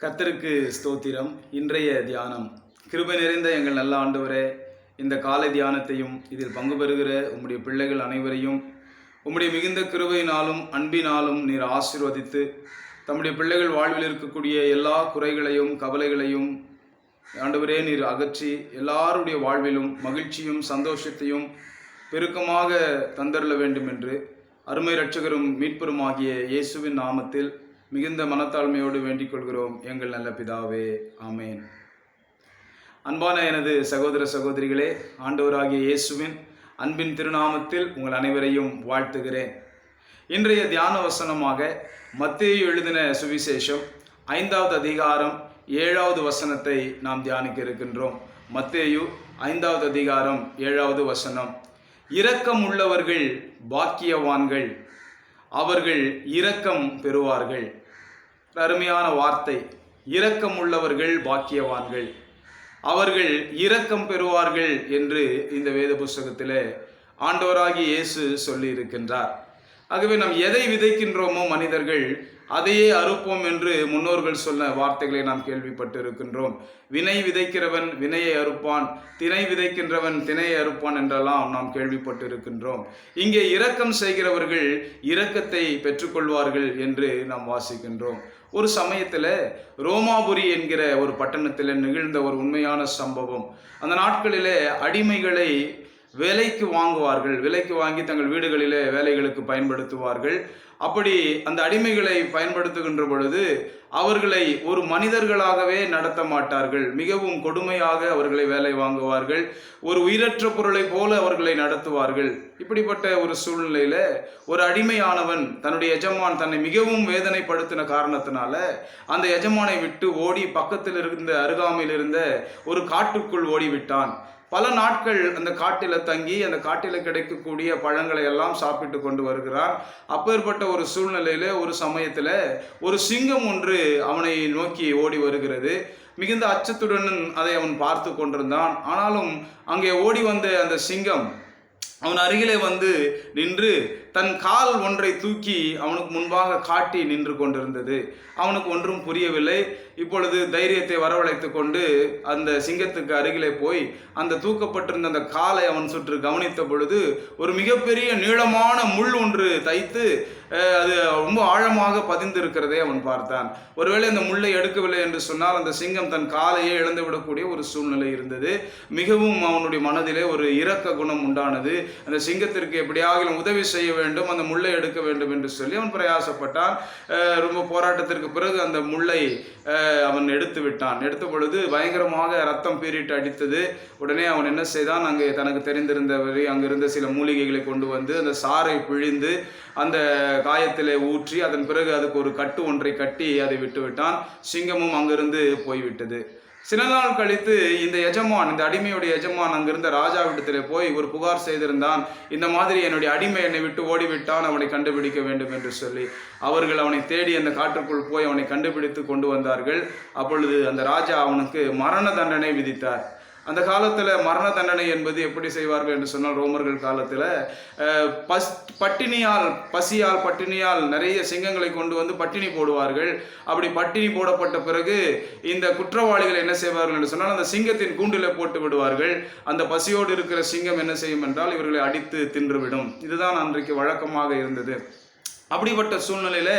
கர்த்தருக்கு ஸ்தோத்திரம். இன்றைய தியானம். கிருபை நிறைந்த எங்கள் நல்ல ஆண்டவரே இந்த காலை தியானத்தையும் இதில் பங்கு பெறுகிற உம்முடைய பிள்ளைகள் அனைவரையும் உம்முடைய மிகுந்த கிருபையினாலும் அன்பினாலும் நீர் ஆசிர்வதித்து தம்முடைய பிள்ளைகள் வாழ்வில் இருக்கக்கூடிய எல்லா குறைகளையும் கவலைகளையும் ஆண்டவரே நீர் அகற்றி எல்லாருடைய வாழ்விலும் மகிழ்ச்சியும் சந்தோஷத்தையும் பெருக்கமாக தந்தருள வேண்டும் என்று அருமை இரட்சகரும் மீட்பருமாகிய இயேசுவின் நாமத்தில் மிகுந்த மனத்தாழ்மையோடு வேண்டிக் கொள்கிறோம் எங்கள் நல்ல பிதாவே. ஆமேன். அன்பான எனது சகோதர சகோதரிகளே ஆண்டவராகிய இயேசுவின் அன்பின் திருநாமத்தில் உங்கள் அனைவரையும் வாழ்த்துகிறேன். இன்றைய தியான வசனமாக மத்திய எழுதின சுவிசேஷம் ஐந்தாவது அதிகாரம் ஏழாவது வசனத்தை நாம் தியானிக்க இருக்கின்றோம். மத்தேயு ஐந்தாவது அதிகாரம் ஏழாவது வசனம். இரக்கம் உள்ளவர்கள் பாக்கியவான்கள் அவர்கள் இரக்கம் பெறுவார்கள். அருமையான வார்த்தை. இரக்கம் உள்ளவர்கள் பாக்கியவான்கள். அவர்கள் இரக்கம் பெறுவார்கள் என்று இந்த வேத புஸ்தகத்திலே ஆண்டவராகி இயேசு சொல்லியிருக்கின்றார். ஆகவே நாம் எதை விதைக்கின்றோமோ மனிதர்கள் அதையே அறுப்போம் என்று முன்னோர்கள் சொன்ன வார்த்தைகளை நாம் கேள்விப்பட்டு இருக்கின்றோம் வினை விதைக்கிறவன் வினையை அறுப்பான் திணை விதைக்கின்றவன் திணையை அறுப்பான் என்றெல்லாம் நாம் கேள்விப்பட்டு இருக்கின்றோம் இங்கே இரக்கம் செய்கிறவர்கள் இரக்கத்தை பெற்றுக்கொள்வார்கள் என்று நாம் வாசிக்கின்றோம். ஒரு சமயத்தில் ரோமாபுரி என்கிற ஒரு பட்டணத்தில் நிகழ்ந்த ஒரு உண்மையான சம்பவம். அந்த நாட்களிலே அடிமைகளை விலைக்கு வாங்குவார்கள். விலைக்கு வாங்கி தங்கள் வீடுகளிலே வேலைகளுக்கு பயன்படுத்துவார்கள். அப்படி அந்த அடிமைகளை பயன்படுத்துகின்ற பொழுது அவர்களை ஒரு மனிதர்களாகவே நடத்த மாட்டார்கள். மிகவும் கொடுமையாக அவர்களை வேலை வாங்குவார்கள். ஒரு உயிரற்ற பொருளை போல அவர்களை நடத்துவார்கள். இப்படிப்பட்ட ஒரு சூழ்நிலையில ஒரு அடிமையானவன் தன்னுடைய எஜமான் தன்னை மிகவும் வேதனைப்படுத்தின காரணத்தினால அந்த எஜமானை விட்டு ஓடி பக்கத்தில் இருந்த அருகாமையில் இருந்த ஒரு காட்டுக்குள் ஓடிவிட்டான். பல நாட்கள் அந்த காட்டில் தங்கி அந்த காட்டில் கிடைக்கக்கூடிய பழங்களை எல்லாம் சாப்பிட்டு கொண்டு வருகிறான் அப்பேற்பட்ட ஒரு சூழ்நிலையில் ஒரு சமயத்தில் ஒரு சிங்கம் ஒன்று அவனை நோக்கி ஓடி வருகிறது. மிகுந்த அச்சத்துடன் அதை அவன் பார்த்து கொண்டிருந்தான். ஆனாலும் அங்கே ஓடி வந்த அந்த சிங்கம் அவன் அருகிலே வந்து நின்று தன் கால் ஒன்றை தூக்கி அவனுக்கு முன்பாக காட்டி நின்று கொண்டிருந்தது. அவனுக்கு ஒன்றும் புரியவில்லை. இப்பொழுது தைரியத்தை வரவழைத்து கொண்டு அந்த சிங்கத்துக்கு அருகிலே போய் அந்த தூக்கப்பட்டிருந்த அந்த காலை அவன் சுற்று கவனித்த பொழுது ஒரு மிகப்பெரிய நீளமான முள் ஒன்று தைத்து அது ரொம்ப ஆழமாக பதிந்திருக்கிறதை அவன் பார்த்தான். ஒருவேளை அந்த முள்ளை எடுக்கவில்லை என்று சொன்னால் அந்த சிங்கம் தன் காலையே இழந்து விடக்கூடிய ஒரு சூழ்நிலை இருந்தது. மிகவும் அவனுடைய மனதிலே ஒரு இரக்க குணம் உண்டானது. அந்த சிங்கத்திற்கு எப்படியாகிலும் உதவி செய்ய வேண்டும் அந்த முள்ளை எடுக்க வேண்டும் என்று சொல்லி அவன் பிரயாசப்பட்டான். ரொம்ப போராட்டத்திற்கு பிறகு அந்த முள்ளை அவன் எடுத்து விட்டான். எடுத்த பொழுது பயங்கரமாக ரத்தம் பீரிட்டு அடித்தது. உடனே அவன் என்ன செய்தான்? அங்கே தனக்கு தெரிந்திருந்தவரை அங்கிருந்த சில மூலிகைகளை கொண்டு வந்து அந்த சாறை பிழிந்து அந்த காயத்திலே ஊற்றி அதன் பிறகு அதுக்கு ஒரு கட்டு ஒன்றை கட்டி அதை விட்டுவிட்டான். சிங்கமும் அங்கிருந்து போய்விட்டது. சில நாள் கழித்து இந்த எஜமான் இந்த அடிமையுடைய எஜமான் அங்கிருந்த ராஜாவிடத்திலே போய் ஒரு புகார் செய்திருந்தான். இந்த மாதிரி என்னுடைய அடிமை என்னை விட்டு ஓடிவிட்டான் அவனை கண்டுபிடிக்க வேண்டும் என்று சொல்லி. அவர்கள் அவனை தேடி அந்த காட்டுக்குள் போய் அவனை கண்டுபிடித்து கொண்டு வந்தார்கள். அப்பொழுது அந்த ராஜா அவனுக்கு மரண தண்டனை விதித்தார். அந்த காலத்தில் மரண தண்டனை என்பது எப்படி செய்வார்கள் என்று சொன்னால் ரோமர்கள் காலத்தில் பஸ் பட்டினியால் பசியால் பட்டினியால் நிறைய சிங்கங்களை கொண்டு வந்து பட்டினி போடுவார்கள். அப்படி பட்டினி போடப்பட்ட பிறகு இந்த குற்றவாளிகள் என்ன செய்வார்கள் என்று சொன்னால் அந்த சிங்கத்தின் கூண்டில் போட்டு விடுவார்கள். அந்த பசியோடு இருக்கிற சிங்கம் என்ன செய்யும் என்றால் இவர்களை அடித்து தின்றுவிடும் இதுதான் அன்றைக்கு வழக்கமாக இருந்தது. அப்படிப்பட்ட சூழ்நிலையில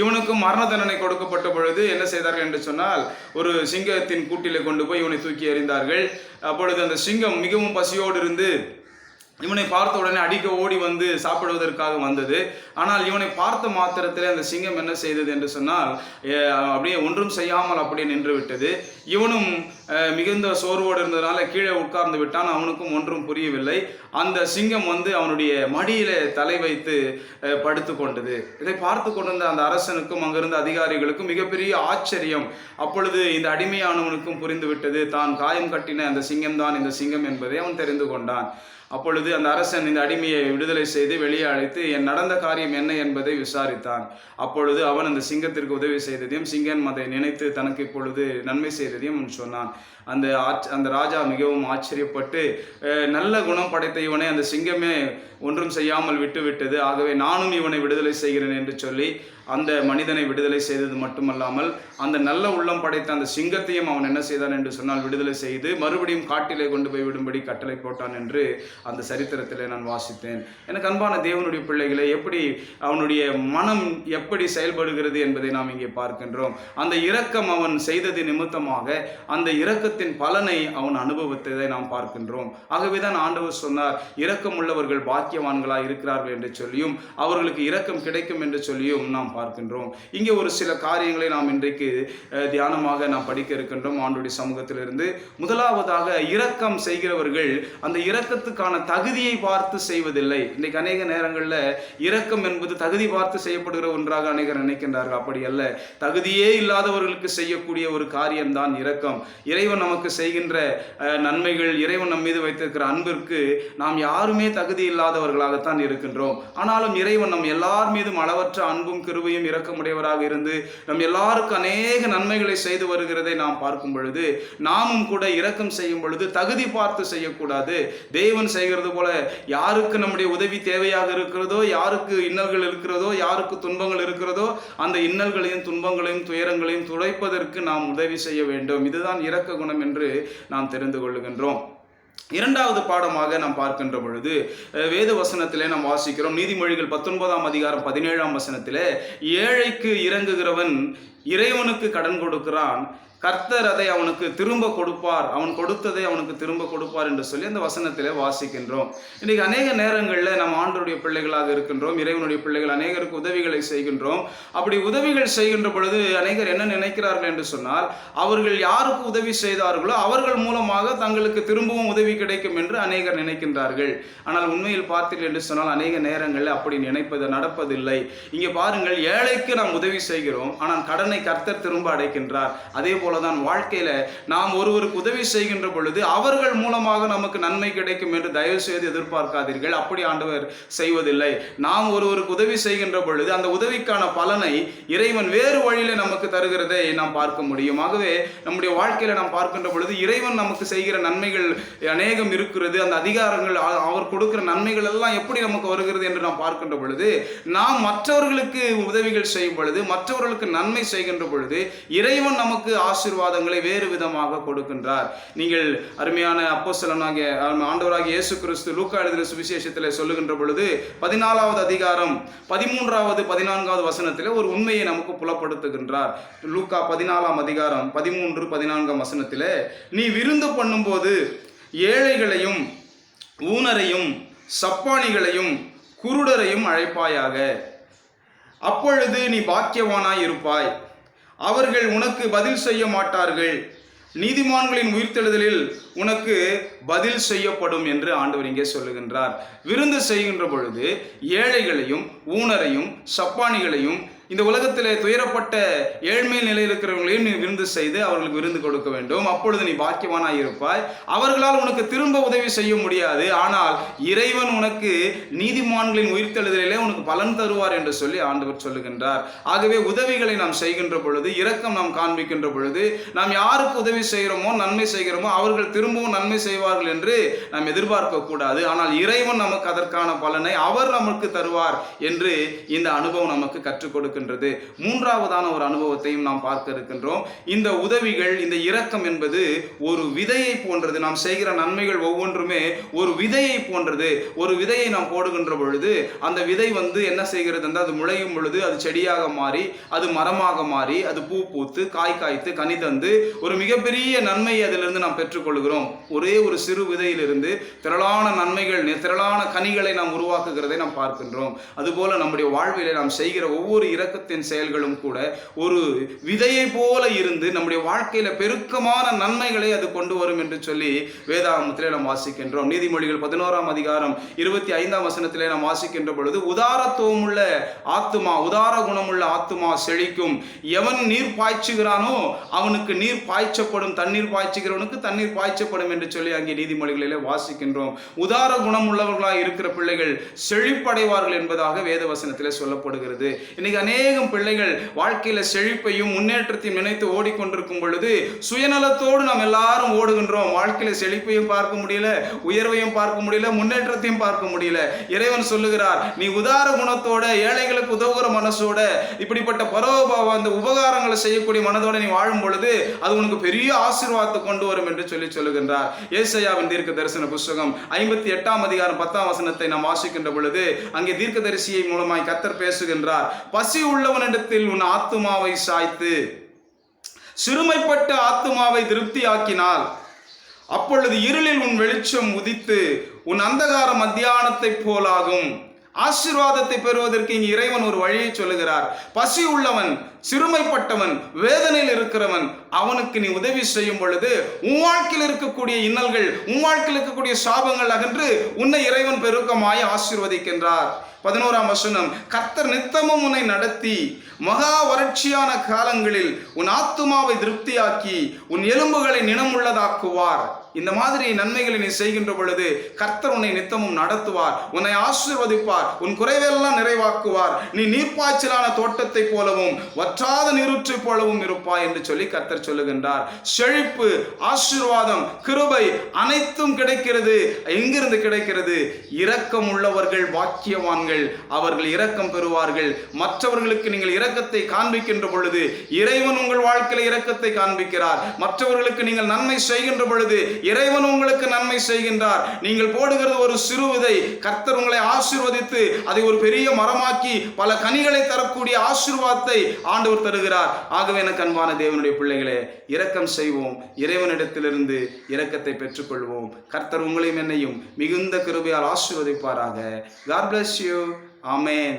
இவனுக்கும் மரண தண்டனை கொடுக்கப்பட்ட பொழுது என்ன செய்தார்கள் என்று சொன்னால் ஒரு சிங்கத்தின் கூட்டிலே கொண்டு போய் இவனை தூக்கி எறிந்தார்கள். அப்பொழுது அந்த சிங்கம் மிகவும் பசியோடு இருந்து இவனை பார்த்த உடனே அடிக்க ஓடி வந்து சாப்பிடுவதற்காக வந்தது. ஆனால் இவனை பார்த்த மாத்திரத்திலே அந்த சிங்கம் என்ன செய்தது என்று சொன்னால் அப்படியே ஒன்றும் செய்யாமல் அப்படியே நின்று விட்டது. இவனும் மிகுந்த சோர்வோடு இருந்ததுனால கீழே உட்கார்ந்து விட்டான். அவனுக்கும் ஒன்றும் புரியவில்லை. அந்த சிங்கம் வந்து அவனுடைய மடியில தலை வைத்து படுத்து கொண்டது. இதை பார்த்து கொண்டிருந்த அந்த அரசனுக்கும் அங்கிருந்த அதிகாரிகளுக்கும் மிகப்பெரிய ஆச்சரியம். அப்பொழுது இந்த அடிமையானவனுக்கும் புரிந்து விட்டது தான் காயம் கட்டின அந்த சிங்கம் தான் இந்த சிங்கம் என்பதை அவன் தெரிந்து கொண்டான். அப்பொழுது அந்த அரசன் இந்த அடிமையை விடுதலை செய்து வெளியே அழைத்து என் நடந்த காரியம் என்ன என்பதை விசாரித்தான். அப்பொழுது அவன் அந்த சிங்கத்திற்கு உதவி செய்ததையும் சிங்கன் அதை நினைத்து தனக்கு இப்பொழுது நன்மை செய்ததையும் சொன்னான். அந்த ஆச் அந்த ராஜா மிகவும் ஆச்சரியப்பட்டு நல்ல குணம் படைத்த இவனை அந்த சிங்கமே ஒன்றும் செய்யாமல் விட்டுவிட்டது. ஆகவே நானும் இவனை விடுதலை செய்கிறேன் என்று சொல்லி அந்த மனிதனை விடுதலை செய்தது மட்டுமல்லாமல் அந்த நல்ல உள்ளம் படைத்த அந்த சிங்கத்தையும் அவன் என்ன செய்தான் என்று சொன்னால் விடுதலை செய்து மறுபடியும் காட்டிலே கொண்டு போய் விடும்படி கட்டளை போட்டான் என்று அந்த சரித்திரத்திலே நான் வாசித்தேன். எனக்கு அன்பான தேவனுடைய பிள்ளைகளை எப்படி அவனுடைய மனம் எப்படி செயல்படுகிறது என்பதை நாம் இங்கே பார்க்கின்றோம். அந்த இரக்கம் அவன் செய்தது நிமித்தமாக அந்த இரக்கத்தின் பலனை அவன் அனுபவித்ததை நாம் பார்க்கின்றோம். ஆகவேதான் ஆண்டவர் சொன்னார் இரக்கம் உள்ளவர்கள் பாக்கியவான்களாக இருக்கிறார்கள் என்று சொல்லியும் அவர்களுக்கு இரக்கம் கிடைக்கும் என்று சொல்லியும் நாம் பார்க்கின்றோம். இங்கே ஒரு சில காரியங்களை நாம் இன்றைக்கு தியானமாக நாம் படிக்க இருக்கின்றோம். ஆண்டுடைய சமூகத்திலிருந்து. முதலாவதாக இரக்கம் செய்கிறவர்கள் அந்த இரக்கத்துக்கான தகுதியை பார்த்து செய்வதில்லை. இன்றைக்கு அநேக நேரங்களில் இரக்கம் என்பது தகுதி பார்த்து செய்யப்படுகிற ஒன்றாக அநேகர் நினைக்கின்றார்கள். அப்படி அல்ல. தகுதியே இல்லாதவர்களுக்கு செய்யக்கூடிய ஒரு காரியம்தான் இரக்கம். இறைவன் நமக்கு செய்கின்ற நன்மைகள் இறைவன் நம் மீது வைத்திருக்கிற அன்பிற்கு நாம் யாருமே தகுதி இல்லாதவர்களாகத்தான் இருக்கின்றோம். ஆனாலும் இறைவன் நம் எல்லார் மீதும் அளவற்ற அன்பும் கிருபையும் இறக்கமுடையவராக இருந்து நம் எல்லாருக்கும் அநேக நன்மைகளை செய்து வருகிறதை நாம் பார்க்கும் பொழுது நாமும் கூட இரக்கம் செய்யும் பொழுது தகுதி பார்த்து செய்யக்கூடாது. தேவன் செய்கிறது போல யாருக்கு நம்முடைய உதவி தேவையாக இருக்கிறதோ யாருக்கு இன்னல்கள் இருக்கிறதோ யாருக்கு துன்பங்கள் இருக்கிறதோ அந்த இன்னல்களையும் துன்பங்களையும் துயரங்களையும் துடைப்பதற்கு நாம் உதவி செய்ய வேண்டும். இதுதான் இரக்க குணம் என்று நாம் தெரிந்து கொள்ளுகின்றோம். இரண்டாவது பாடமாக நாம் பார்க்கின்ற பொழுது அஹ், வேத வசனத்திலே நாம் வாசிக்கிறோம். நீதிமொழிகள் பத்தொன்பதாம் அதிகாரம் பதினேழாம் வசனத்திலே ஏழைக்கு இறங்குகிறவன் இறைவனுக்கு கடன் கொடுக்கிறான் கர்த்தர் அதை அவனுக்கு திரும்ப கொடுப்பார். அவன் கொடுத்ததை அவனுக்கு திரும்ப கொடுப்பார் என்று சொல்லி அந்த வசனத்திலே வாசிக்கின்றோம். இன்றைக்கு அநேக நேரங்களில் நாம் ஆண்டருடைய பிள்ளைகளாக இருக்கின்றோம் இறைவனுடைய பிள்ளைகள் அநேகருக்கு உதவிகளை செய்கின்றோம். அப்படி உதவிகள் செய்கின்ற பொழுது அநேகர் என்ன நினைக்கிறார்கள் என்று சொன்னால் அவர்கள் யாருக்கு உதவி செய்தார்களோ அவர்கள் மூலமாக தங்களுக்கு திரும்பவும் உதவி கிடைக்கும் என்று அநேகர் நினைக்கின்றார்கள். ஆனால் உண்மையில் பார்த்தீர்கள் என்று சொன்னால் அநேக நேரங்களில் அப்படி நினைப்பது நடப்பதில்லை. இங்கே பாருங்கள் ஏழைக்கு நாம் உதவி செய்கிறோம் ஆனால் கடனை கர்த்தர் திரும்ப அடைக்கின்றார். அதே போலதான் வாழ்க்கையில நாம் ஒருவருக்கு உதவி செய்கின்ற பொழுது அவர்கள் மூலமாக நமக்கு நன்மை கிடைக்கும் என்று தயவு செய்து எதிர்பார்க்காதீர்கள். அப்படி ஆண்டவர் செய்வதில்லை. நாம் ஒருவருக்கு உதவி செய்கின்ற பொழுது அந்த உதவிக்கான பலனை இறைவன் வேறு வழியில நமக்கு தருகிறதை நாம் பார்க்க முடியும். ஆகவே நம்முடைய வாழ்க்கையில நாம் பார்க்கின்ற பொழுது இறைவன் நமக்கு செய்கிற நன்மைகள் அநேகம் இருக்கிறது. அந்த அதிகாரங்கள் அவர் கொடுக்கிற நன்மைகள் எல்லாம் எப்படி நமக்கு வருகிறது என்று நாம் பார்க்கின்ற பொழுது நாம் மற்றவர்களுக்கு உதவிகள் செய்யும் பொழுது மற்றவர்களுக்கு நன்மை செய்கின்ற பொழுது இறைவன் நமக்கு ஆசீர்வாதங்களை வேறு விதமாக கொடுக்கின்றார். நீங்கள் அருமையான அப்போசலனாகிய ஆண்டவராகிய இயேசு கிறிஸ்து லூக்கா எழுதின சுவிசேஷத்தில் சொல்லுகின்ற பொழுது பதினாலாவது அதிகாரம் பதிமூன்றாவது பதினான்காவது வசனத்தில் ஒரு உண்மையை நமக்கு புலப்படுத்துகின்றார். லூக்கா பதினாலாம் அதிகாரம் பதிமூன்று பதினான்காம் வசனத்திலே நீ விருந்து பண்ணும்போது ஏழைகளையும் ஊனரையும் சப்பானிகளையும் குருடரையும் அழைப்பாயாக. அப்பொழுது நீ பாக்கியவானாய் இருப்பாய். அவர்கள் உனக்கு பதில் செய்ய மாட்டார்கள். நீதிமான்களின் உயிர்த்தெழுதலில் உனக்கு பதில் செய்யப்படும் என்று ஆண்டவர் இங்கே சொல்லுகின்றார். விருந்து செய்கின்ற பொழுது ஏழைகளையும் ஊனரையும் சப்பானிகளையும் இந்த உலகத்திலே துயரப்பட்ட ஏழ்மை நிலையில் இருக்கிறவங்களையும் நீ விருந்து செய்து அவர்களுக்கு விருந்து கொடுக்க வேண்டும். அப்பொழுது நீ பாக்கியவானாய் இருப்பாய். அவர்களால் உனக்கு திரும்ப உதவி செய்ய முடியாது. ஆனால் இறைவன் உனக்கு நீதிமான்களின் உயிர்த்தெழுதலிலே உனக்கு பலன் தருவார் என்று சொல்லி ஆண்டவர் சொல்லுகின்றார். ஆகவே உதவிகளை நாம் செய்கின்ற பொழுது இரக்கம் நாம் காண்பிக்கின்ற பொழுது நாம் யாருக்கு உதவி செய்கிறோமோ நன்மை செய்கிறோமோ அவர்கள் திரும்பவும் நன்மை செய்வார்கள் என்று நாம் எதிர்பார்க்க கூடாது. ஆனால் இறைவன் நமக்கு அதற்கான பலனை அவர் நமக்கு தருவார் என்று இந்த அனுபவம் நமக்கு கற்றுக் இருக்கின்றது. மூன்றாவதான ஒரு அனுபவத்தையும் நாம் பார்க்க இருக்கின்றோம். இந்த உதவிகள் இந்த இரக்கம் என்பது ஒரு விதையை போன்றது. நாம் செய்கிற நன்மைகள் ஒவ்வொன்றுமே ஒரு விதையை போன்றது. ஒரு விதையை நாம் போடுகின்ற பொழுது அந்த விதை வந்து என்ன செய்கிறது என்றால் அது முளையும் பொழுது அது செடியாக மாறி அது மரமாக மாறி அது பூ பூத்து காய் காய்த்து கனி தந்து ஒரு மிகப்பெரிய நன்மையை அதிலிருந்து நாம் பெற்றுக்கொள்கிறோம். ஒரே ஒரு சிறு விதையிலிருந்து திரளான நன்மைகள் திரளான கனிகளை நாம் உருவாக்குகிறதை நாம் பார்க்கின்றோம். அதுபோல நம்முடைய வாழ்விலே நாம் செய்கிற ஒவ்வொரு இரக்கத்தின் செயல்களும் கூட ஒரு விதையை போல இருந்து நம்முடைய வாழ்க்கையில பெருக்கமான நன்மைகளை அது கொண்டு வரும் என்று சொல்லி வேதாமத்திலே நாம் வாசிக்கின்றோம். நீதிமொழிகள் பதினோராம் அதிகாரம் இருபத்தி ஐந்தாம் வசனத்திலே நாம் வாசிக்கின்ற பொழுது உதாரத்துவம் உள்ள ஆத்துமா உதார குணமுள்ள ஆத்துமா செழிக்கும். எவன் நீர் பாய்ச்சுகிறானோ அவனுக்கு நீர் பாய்ச்சப்படும் தண்ணீர் பாய்ச்சுகிறவனுக்கு தண்ணீர் பாய்ச்சப்படும் என்று சொல்லி அங்கே நீதிமொழிகளிலே வாசிக்கின்றோம். உதார குணம் உள்ளவர்களாக இருக்கிற பிள்ளைகள் செழிப்படைவார்கள் என்பதாக வேத வசனத்திலே சொல்லப்படுகிறது. இன்னைக்கு அநேக அநேகம் பிள்ளைகள் வாழ்க்கையில் செழிப்பையும் முன்னேற்றத்தையும் நினைத்து ஓடிக்கொண்டிருக்கும் பொழுது சுயநலத்தோடு நாம் எல்லாரும் ஓடுகின்றோம். வாழ்க்கையில் செழிப்பையும் பார்க்க முடியல உயர்வையும் பார்க்க முடியல முன்னேற்றத்தையும் பார்க்க முடியல. இறைவன் சொல்லுகிறார் நீ உதார குணத்தோட ஏழைகளுக்கு உதவுகிற மனசோட இப்படிப்பட்ட பரோபாவ அந்த உபகாரங்களை செய்யக்கூடிய மனதோட நீ வாழும் பொழுது அது உனக்கு பெரிய ஆசீர்வாதத்தை கொண்டு வரும் என்று சொல்லி சொல்லுகின்றார். ஏசையாவின் தீர்க்க தரிசன புஸ்தகம் ஐம்பத்தி எட்டாம் அதிகாரம் பத்தாம் வசனத்தை நாம் வாசிக்கின்ற பொழுது அங்கே தீர்க்க தரிசியை மூலமாய் கத்தர் பேசுகின்றார். பசி உள்ளவனிடத்தில் உன் ஆத்துமாவை சாய்த்து சிறுமைப்பட்ட ஆத்துமாவை திருப்தியாக்கினால் அப்பொழுது இருளில் உன் வெளிச்சம் உதித்து உன் அந்தகார மத்தியானத்தைப் போலாகும். ஆசீர்வாதத்தை பெறுவதற்கு இங்கு இறைவன் ஒரு வழியை சொல்லுகிறார். பசி உள்ளவன் சிறுமைப்பட்டவன் வேதனையில் இருக்கிறவன் அவனுக்கு நீ உதவி செய்யும் பொழுது உன் வாழ்க்கையில் இருக்கக்கூடிய இன்னல்கள் உன் வாழ்க்கையில் இருக்கக்கூடிய சாபங்கள் அகன்று உன்னை இறைவன் பெருக்கமாய் ஆசீர்வதிக்கின்றார். பதினோராம் வசனம் கர்த்தர் நித்தமும் உன்னை நடத்தி மகா வறட்சியான காலங்களில் உன் ஆத்துமாவை திருப்தியாக்கி உன் எலும்புகளை நினமுள்ளதாக்குவார் இந்த மாதிரி நன்மைகளை நீ செய்கின்ற பொழுது கர்த்தர் உன்னை நித்தமும் நடத்துவார் உன்னை ஆசிர்வதிப்பார் உன் குறைவெல்லாம் நிறைவாக்குவார். நீ நீர்ப்பாய்ச்சலான தோட்டத்தை போலவும் வற்றாத நீருற்றை போலவும் இருப்பாய் என்று சொல்லி கர்த்தர் சொல்லுகின்றார். செழிப்பு ஆசீர்வாதம் கிருபை அனைத்தும் கிடைக்கிறது. எங்கிருந்து கிடைக்கிறது? இரக்கம் உள்ளவர்கள் பாக்கியவான்கள் அவர்கள் இரக்கம் பெறுவார்கள். மற்றவர்களுக்கு நீங்கள் இரக்கத்தை காண்பிக்கின்ற பொழுது இறைவன் உங்கள் வாழ்க்கையில் இரக்கத்தை காண்பிக்கிறார். மற்றவர்களுக்கு நீங்கள் நன்மை செய்கின்ற பொழுது இறைவன் உங்களுக்கு நன்மை செய்கின்றார். நீங்கள் போடுகிறது ஒரு சிறு விதை கர்த்தர் உங்களை ஆசீர்வதித்து அதை ஒரு பெரிய மரமாக்கி பல கனிகளை தரக்கூடிய ஆசிர்வாதத்தை ஆண்டவர் தருகிறார். ஆகவே எனக்கு அன்பான தேவனுடைய பிள்ளைகளே இரக்கம் செய்வோம். இறைவனிடத்திலிருந்து இரக்கத்தை பெற்றுக்கொள்வோம். கர்த்தர் உங்களையும் என்னையும் மிகுந்த கிருபையால் ஆசிர்வதிப்பாராக. God bless you amen